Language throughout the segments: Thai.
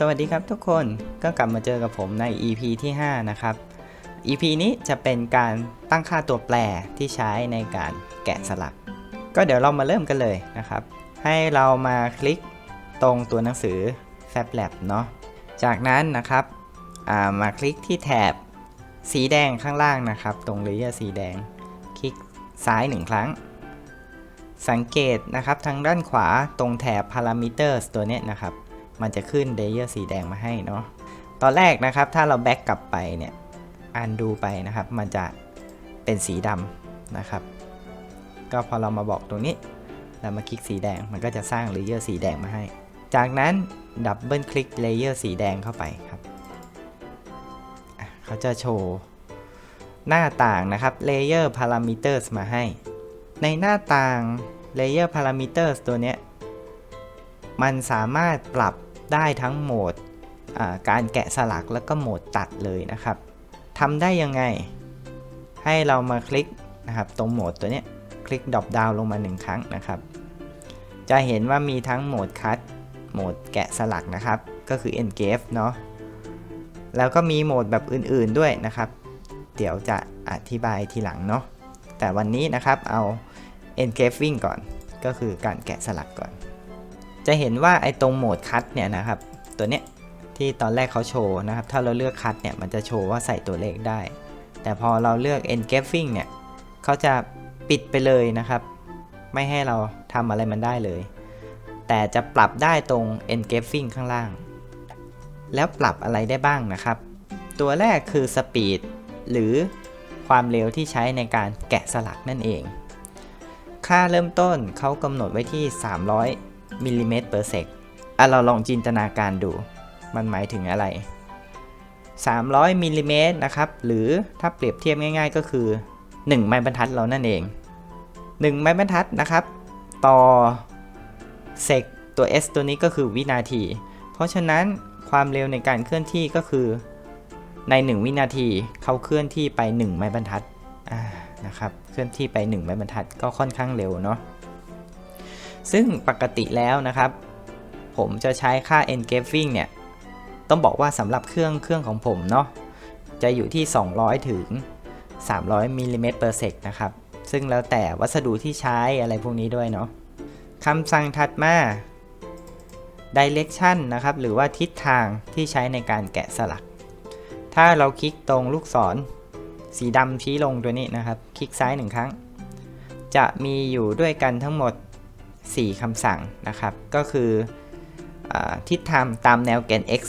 สวัสดีครับทุกคนก็กลับมาเจอกับผมใน EP ที่ 5 นะครับ EP นี้จะเป็นการตั้งค่าตัวแปรที่ใช้ในการแกะสลัก ก็เดี๋ยวเรามาเริ่มกันเลยนะครับ ให้เรามาคลิกตรงตัวหนังสือ FabLab เนาะจากนั้นนะครับามาคลิกที่แถบสีแดงข้างล่างนะครับ ตรงเลเยอร์สีแดง คลิกซ้ายหนึ่งครั้ง สังเกตนะครับทางด้านขวาตรงแถบ parameters ตัวนี้นะครับ มันจะขึ้นเลเยอร์สีแดงมาให้เนาะ ตอนแรกนะครับถ้าเราแบ็กกลับไปเนี่ยอันดูไปนะครับ มันจะเป็นสีดำนะครับ ก็พอเรามาบอกตรงนี้เรามาคลิกสีแดง มันก็จะสร้างเลเยอร์สีแดงมาให้ จากนั้นดับเบิลคลิกเลเยอร์สีแดงเข้าไปครับ เขาจะโชว์หน้าต่างนะครับ Layer Parameters มาให้ ในหน้าต่าง Layer Parameters ตัวเนี้ย มันสามารถปรับ ได้ทั้งโหมดการแกะสลักแล้วก็โหมดตัดเลยนะครับทำได้ยังไง ให้เรามาคลิกนะครับ ตรงโหมดตัวนี้คลิกดรอปดาวลงมาหนึ่งครั้งนะครับ จะเห็นว่ามีทั้งโหมดคัตโหมดแกะสลักนะครับ ก็คือ engage เนาะแล้วก็มีโหมดแบบอื่นๆด้วยนะครับ เดี๋ยวจะอธิบายทีหลังเนาะแต่วันนี้นะครับเอา engraving ก่อนก็คือการแกะสลักก่อน จะเห็นว่าไอ้ตรงโหมดคัตเนี่ยนะครับตัวเนี้ยที่ตอนแรกเขาโชว์นะครับ ถ้าเราเลือกคัตเนี่ยมันจะโชว์ว่าใส่ตัวเลขได้ แต่พอเราเลือก engraving เนี่ยเขาจะปิดไปเลยนะครับ ไม่ให้เราทำอะไรมันได้เลย แต่จะปรับได้ตรง engraving ข้างล่าง แล้วปรับอะไรได้บ้างนะครับ ตัวแรกคือ speed หรือความเร็วที่ใช้ในการแกะสลักนั่นเอง ค่าเริ่มต้นเขากำหนดไว้ที่ 300 มิลลิเมตร per sec อะเราลองจินตนาการดู มันหมายถึงอะไร 300มิลลิเมตรนะครับ หรือถ้าเปรียบเทียบง่ายๆ ก็คือ 1 ไม้บรรทัดเรานั่นเอง 1 ไม้บรรทัดนะครับ ต่อเซกตัว s ตัวนี้ก็คือวินาที เพราะฉะนั้นความเร็วในการเคลื่อนที่ก็คือใน 1 วินาทีเขาเคลื่อนที่ไป 1 ไม้บรรทัดนะครับ เคลื่อนที่ไป 1 ไม้บรรทัดก็ค่อนข้างเร็วเนาะ ซึ่งปกติแล้วนะครับ ผมจะใช้ค่า engraving เนี่ย ต้องบอกว่าสำหรับเครื่องเครื่องของผมเนาะจะอยู่ที่ 200 ถึง 300มิลลิเมตร per sec นะครับ ซึ่งแล้วแต่วัสดุที่ใช้อะไรพวกนี้ด้วยเนาะคำสั่งถัดมา direction นะครับ หรือว่าทิศทางที่ใช้ในการแกะสลัก ถ้าเราคลิกตรงลูกศร สีดำชี้ลงตัวนี้นะครับ คลิกซ้ายหนึ่งครั้ง จะมีอยู่ด้วยกันทั้งหมด 4คำสั่งนะครับ ก็คืออทิศทางตามแนวแกน x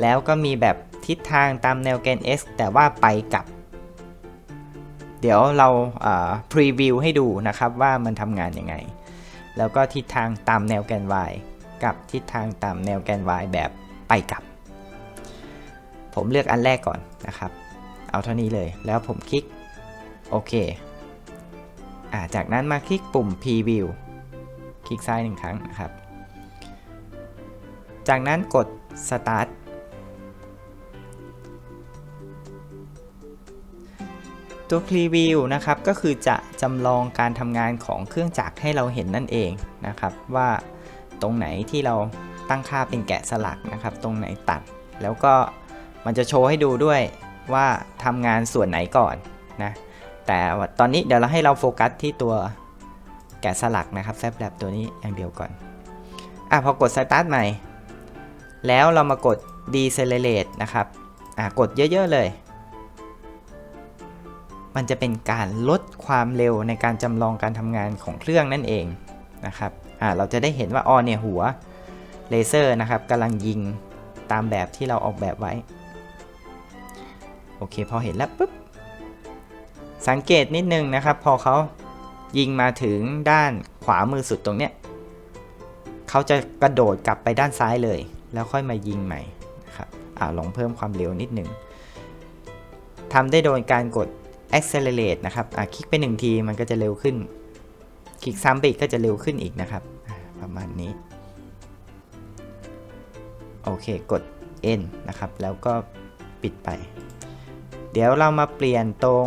แล้วก็มีแบบทิศทางตามแนวแกน s แต่ว่าไปกลับ เดี๋ยวเราพรีวิวให้ดูนะครับว่ามันทำงานยังไง แล้วก็ทิศทางตามแนวแกน y กับทิศทางตามแนวแกน y แบบไปกลับ ผมเลือกอันแรกก่อนนะครับ เอาเท่านี้เลย แล้วผมคลิก โอเคอจากนั้นมาคลิกปุ่ม Preview คลิกซ้ายหนึ่งครั้งนะครับ จากนั้นกด Start ตัว Preview นะครับก็คือจะจำลองการทำงานของเครื่องจักรให้เราเห็นนั่นเองนะครับ ว่าตรงไหนที่เราตั้งค่าเป็นแกะสลักนะครับ ตรงไหนตัด แล้วก็มันจะโชว์ให้ดูด้วยว่าทำงานส่วนไหนก่อนนะแต่ตอนนี้เดี๋ยวเราให้เราโฟกัสที่ตัว แกะสลักนะครับแฟบแลบตัวนี้อย่างเดียวก่อน อะพอกด Start ใหม่ แล้วเรามากด Decelerate นะครับ อะกดเยอะๆเลย มันจะเป็นการลดความเร็วในการจำลองการทำงานของเครื่องนั่นเองนะครับ อะเราจะได้เห็นว่าอ๋อเนี่ยหัวเลเซอร์นะครับกำลังยิงตามแบบที่เราออกแบบไว้ โอเคพอเห็นแล้วปุ๊บสังเกตนิดนึงนะครับ พอเขา ยิงมาถึงด้านขวามือสุดตรงเนี้ยเขาจะกระโดดกลับไปด้านซ้ายเลย แล้วค่อยมายิงใหม่นะครับอ่าลองเพิ่มความเร็วนิดหนึ่งทำได้โดยการกด accelerate นะครับอ่าคลิกไปหนึ่งทีมันก็จะเร็วขึ้น คลิกซ้ำไปอีกก็จะเร็วขึ้นอีกนะครับ ประมาณนี้ โอเคกด N นะครับ แล้วก็ปิดไป เดี๋ยวเรามาเปลี่ยนตรง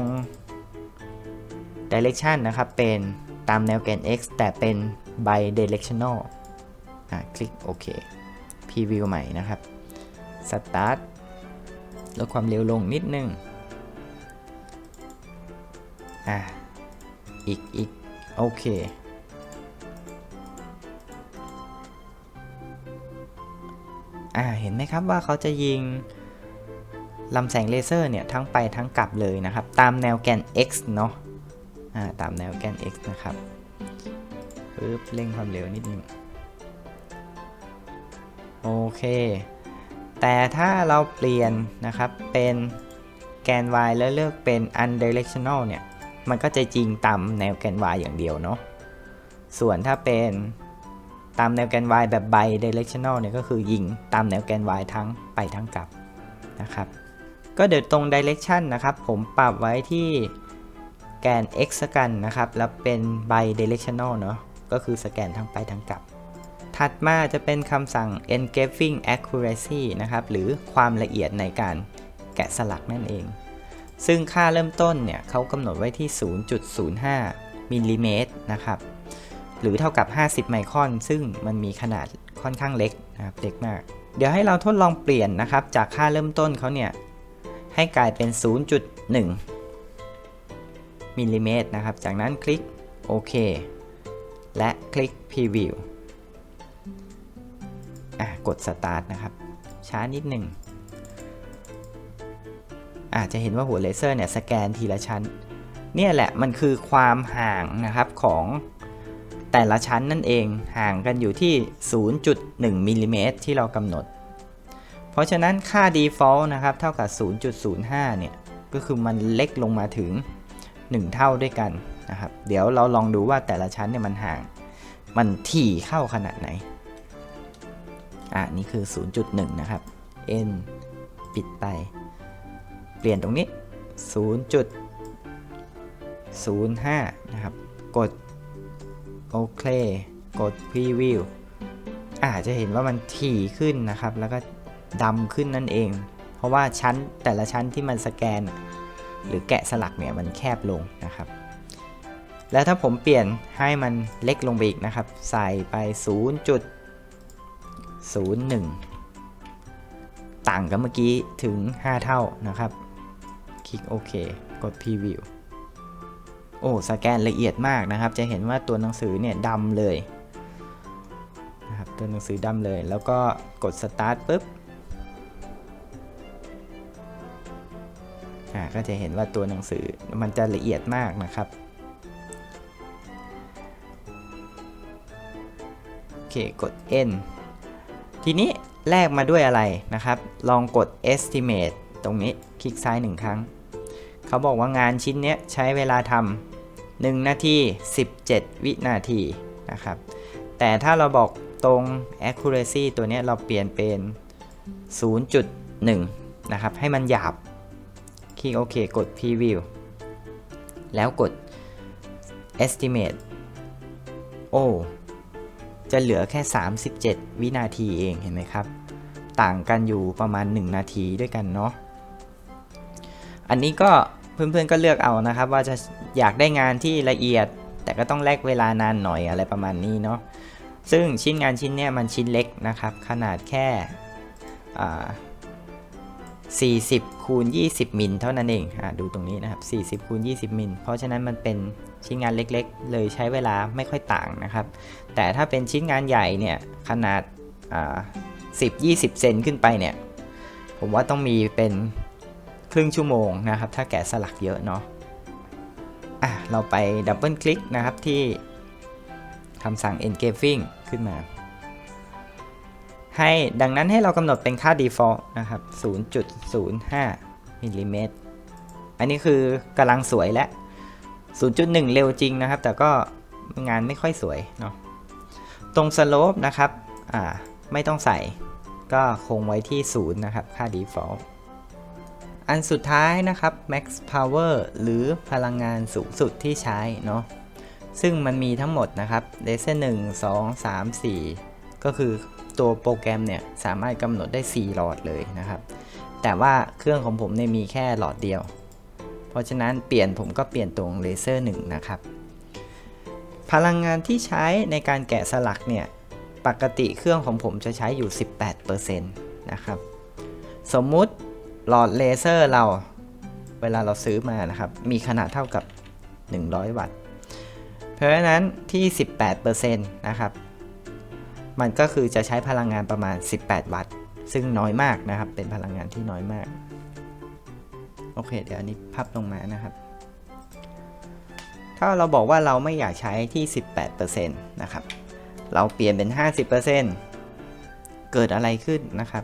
direction นะครับ เป็นตามแนวแกน x แต่เป็น bi directional อะคลิกโอเค p พรีวิวใหม่นะครับสตาร์ทลดความเร็วลงนิดนึง อะ อีกอีกโอเค อ่า เห็นไหมครับว่าเขาจะยิงลำแสงเลเซอร์เนี่ย ทั้งไปทั้งกลับเลยนะครับ ตามแนวแกน x เนาะ ตามแนวแกน x นะครับปึ๊บเร่งความเร็วนิดนึงโอเค แต่ถ้าเราเปลี่ยนนะครับเป็นแกน y แล้วเลือกเป็น undirectional เนี่ย มันก็จะจริงตามแนวแกน y อย่างเดียวเนาะ ส่วนถ้าเป็นตามแนวแกน y แบบ bidirectional เนี่ยก็คือยิงตามแนวแกน y ทั้งไปทั้งกลับนะครับ ก็เดี๋ยวตรง direction นะครับ ผมปรับไว้ที่ แกน x กันนะครับ แล้วเป็น bidirectional เนาะก็คือสแกนทั้งไปทั้งกลับ ถัดมาจะเป็นคำสั่ง engraving accuracy นะครับ หรือความละเอียดในการแกะสลักนั่นเอง ซึ่งค่าเริ่มต้นเนี่ยเขากำหนดไว้ที่ 0.05 มิลลิเมตรนะครับ หรือเท่ากับ 50 ไมครอน ซึ่งมันมีขนาดค่อนข้างเล็กนะครับ เล็กมาก เดี๋ยวให้เราทดลองเปลี่ยนนะครับ จากค่าเริ่มต้นเขาเนี่ยให้กลายเป็น 0.1 มิลลิเมตรนะครับ จากนั้นคลิกโอเค และคลิก Preview อะกด Start นะครับ ช้านิดหนึ่งอาจจะเห็นว่าหัวเลเซอร์เนี่ยสแกนทีละชั้น เนี่ยแหละมันคือความห่างนะครับของแต่ละชั้นนั่นเองห่างกันอยู่ที่ 0.1มิลลิเมตรที่เรากำหนด เพราะฉะนั้นค่า default นะครับ เท่ากับ 0.05 เนี่ย ก็คือมันเล็กลงมาถึง 1 เท่าด้วยกันนะครับเดี๋ยวเราลองดูว่าแต่ละชั้นเนี่ยมันห่าง มันถี่เข้าขนาดไหนอะนี่คือ 0.1 นะครับ n ปิดไป เปลี่ยนตรงนี้ 0.05 นะครับ กด โอเค กด preview อาจจะเห็นว่ามันถี่ขึ้นนะครับ แล้วก็ดำขึ้นนั่นเอง เพราะว่าชั้นแต่ละชั้นที่มันสแกน หรือแกะสลักเนี่ยมันแคบลงนะครับ แล้วถ้าผมเปลี่ยนให้มันเล็กลงไปอีกนะครับ ใส่ไป 0.01 ต่างกับเมื่อกี้ถึง 5 เท่านะครับ คลิกโอเค กด preview โอ้สแกนละเอียดมากนะครับ จะเห็นว่าตัวหนังสือเนี่ยดำเลยนะครับตัวหนังสือดำเลย แล้วก็กด start ปุ๊บ อ่าก็จะเห็นว่าตัวหนังสือมันจะละเอียดมากนะครับโอเคกด n ทีนี้แลกมาด้วยอะไรนะครับ ลองกด estimate ตรงนี้คลิกซ้ายหนึ่งครั้ง เขาบอกว่างานชิ้นนี้ใช้เวลาทำ1นาที 17 วินาทีนะครับ แต่ถ้าเราบอกตรง accuracy ตัวนี้เราเปลี่ยนเป็น 0.1 นะครับ ให้มันหยาบ คลิกโอเคกด preview แล้วกด estimate โอ้จะเหลือแค่ 37 วินาทีเองเห็นไหมครับ ต่างกันอยู่ประมาณ 1 นาทีด้วยกันเนาะอันนี้ก็เพื่อนๆก็เลือกเอานะครับ ว่าจะอยากได้งานที่ละเอียด แต่ก็ต้องแลกเวลานานหน่อยอะไรประมาณนี้เนาะซึ่งชิ้นงานชิ้นเนี้ยมันชิ้นเล็กนะครับ ขนาดแค่อ่า 40คูณ20 มิลเท่านั้นเองอดูตรงนี้นะครับ40คูณ20 มิล เพราะฉะนั้นมันเป็นชิ้นงานเล็กๆ เลยใช้เวลาไม่ค่อยต่างนะครับ แต่ถ้าเป็นชิ้นงานใหญ่เนี่ยขนาด10-20 เซนขึ้นไปเนี่ย ผมว่าต้องมีเป็นครึ่งชั่วโมงนะครับ ถ้าแกะสลักเยอะเนาะอะเราไปดับเบิลคลิกนะครับที่คำสั่ง engraving ขึ้นมา ให้ดังนั้นให้เรากำหนดเป็นค่า default นะครับ 0.05มิลลิเมตรอันนี้คือกำลังสวยและ 0.1 เร็วจริงนะครับ แต่ก็งานไม่ค่อยสวยเนาะ ตรง slope นะครับ อ่า ไม่ต้องใส่ ก็คงไว้ที่ 0 นะครับ ค่า default อันสุดท้ายนะครับ max power หรือพลังงานสูงสุดที่ใช้เนาะ ซึ่งมันมีทั้งหมดนะครับ laser 1 2 3 4 ก็คือตัวโปรแกรมเนี่ยสามารถกำหนดได้ 4 หลอดเลยนะครับ แต่ว่าเครื่องของผมเนี่ยมีแค่หลอดเดียว เพราะฉะนั้นเปลี่ยนผมก็เปลี่ยนตรงเลเซอร์1นะครับ พลังงานที่ใช้ในการแกะสลักเนี่ยปกติเครื่องของผมจะใช้อยู่ 18%นะครับ สมมุติหลอดเลเซอร์เราเวลาเราซื้อมานะครับ มีขนาดเท่ากับ 100 วัตต์ เพราะฉะนั้นที่ 18%นะครับ มันก็คือจะใช้พลังงานประมาณ 18 วัตต์ ซึ่งน้อยมากนะครับ เป็นพลังงานที่น้อยมาก โอเค เดี๋ยวอันนี้พับลงมานะครับ ถ้าเราบอกว่าเราไม่อยากใช้ที่ 18%นะครับ เราเปลี่ยนเป็น 50%เกิดอะไรขึ้นนะครับ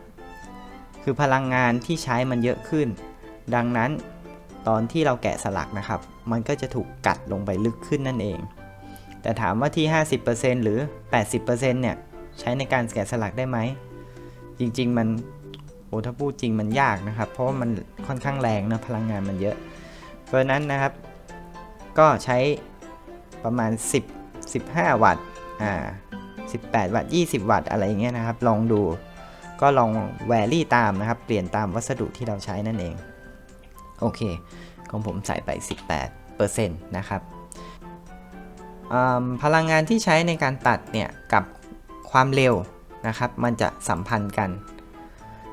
คือพลังงานที่ใช้มันเยอะขึ้น ดังนั้นตอนที่เราแกะสลักนะครับ มันก็จะถูกกัดลงไปลึกขึ้นนั่นเอง แต่ถามว่าที่ 50%หรือ 80%เนี่ย ใช้ในการแกะสลักได้ไหม จริง ๆ มันโอ้ถ้าพูดจริงมันยากนะครับ เพราะว่ามันค่อนข้างแรงนะพลังงานมันเยอะ เพราะนั้นนะครับ ก็ใช้ประมาณ 10 15 วัตต์อ่า18 วัตต์ 20 วัตต์อะไรอย่างเงี้ยนะครับ ลองดูก็ลองแวรี่ตามนะครับ เปลี่ยนตามวัสดุที่เราใช้นั่นเอง โอเค ของผมใส่ไป 18%นะครับพลังงานที่ใช้ในการตัดเนี่ยกับ ความเร็วนะครับ มันจะสัมพันธ์กัน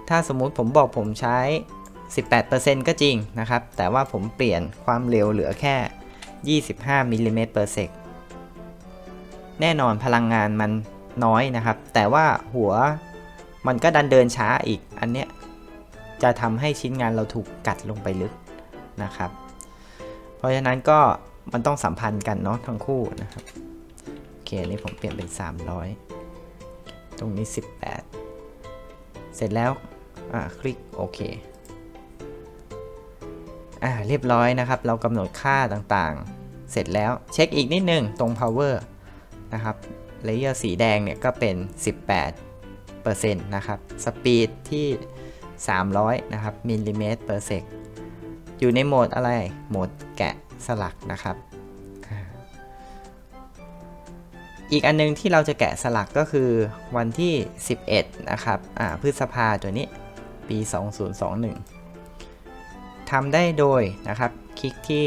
ถ้าสมมุติผมบอกผมใช้ 18%ก็จริงนะครับ แต่ว่าผมเปลี่ยนความเร็วเหลือแค่ 25มิลลิเมตร per sec แน่นอนพลังงานมันน้อยนะครับ แต่ว่าหัวมันก็ดันเดินช้าอีก อันเนี้ยจะทำให้ชิ้นงานเราถูกกัดลงไปลึกนะครับ เพราะฉะนั้นก็มันต้องสัมพันธ์กันเนาะทั้งคู่นะครับ โอเค อันนี้ผมเปลี่ยนเป็น 300 ตรงนี้ 18 เสร็จแล้ว อ่า คลิก โอเค อ่า เรียบร้อยนะครับ เรากำหนดค่าต่างๆ เสร็จแล้ว เช็คอีกนิดนึง ตรง power นะครับ เลเยอร์สีแดงเนี่ยก็เป็น 18%นะครับ สปีดที่ 300 นะครับ มิลลิเมตร per sec อยู่ในโหมดอะไร โหมดแกะสลักนะครับ อีกอันนึงที่เราจะแกะสลักก็คือวันที่ 11 นะครับอ่าพฤษภาตัวนี้ปี 2021ทำได้โดยนะครับ คลิกที่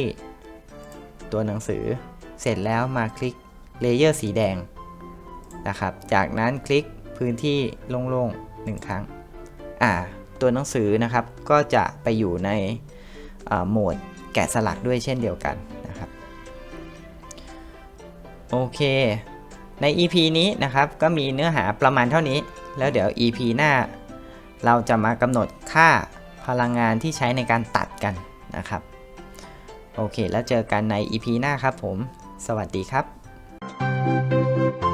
ตัวหนังสือเสร็จแล้วมาคลิกเลเยอร์สีแดงนะครับ จากนั้นคลิกพื้นที่โล่งๆหนึ่งครั้ง อ่า ตัวหนังสือนะครับ ก็จะไปอยู่ในโหมดแกะสลักด้วยเช่นเดียวกันนะครับ โอเค ใน EP นี้นะครับก็มีเนื้อหาประมาณเท่านี้ แล้วเดี๋ยว EP หน้า เราจะมากำหนดค่าพลังงานที่ใช้ในการตัดกันนะครับ โอเค แล้วเจอกันใน EP หน้าครับผม สวัสดีครับ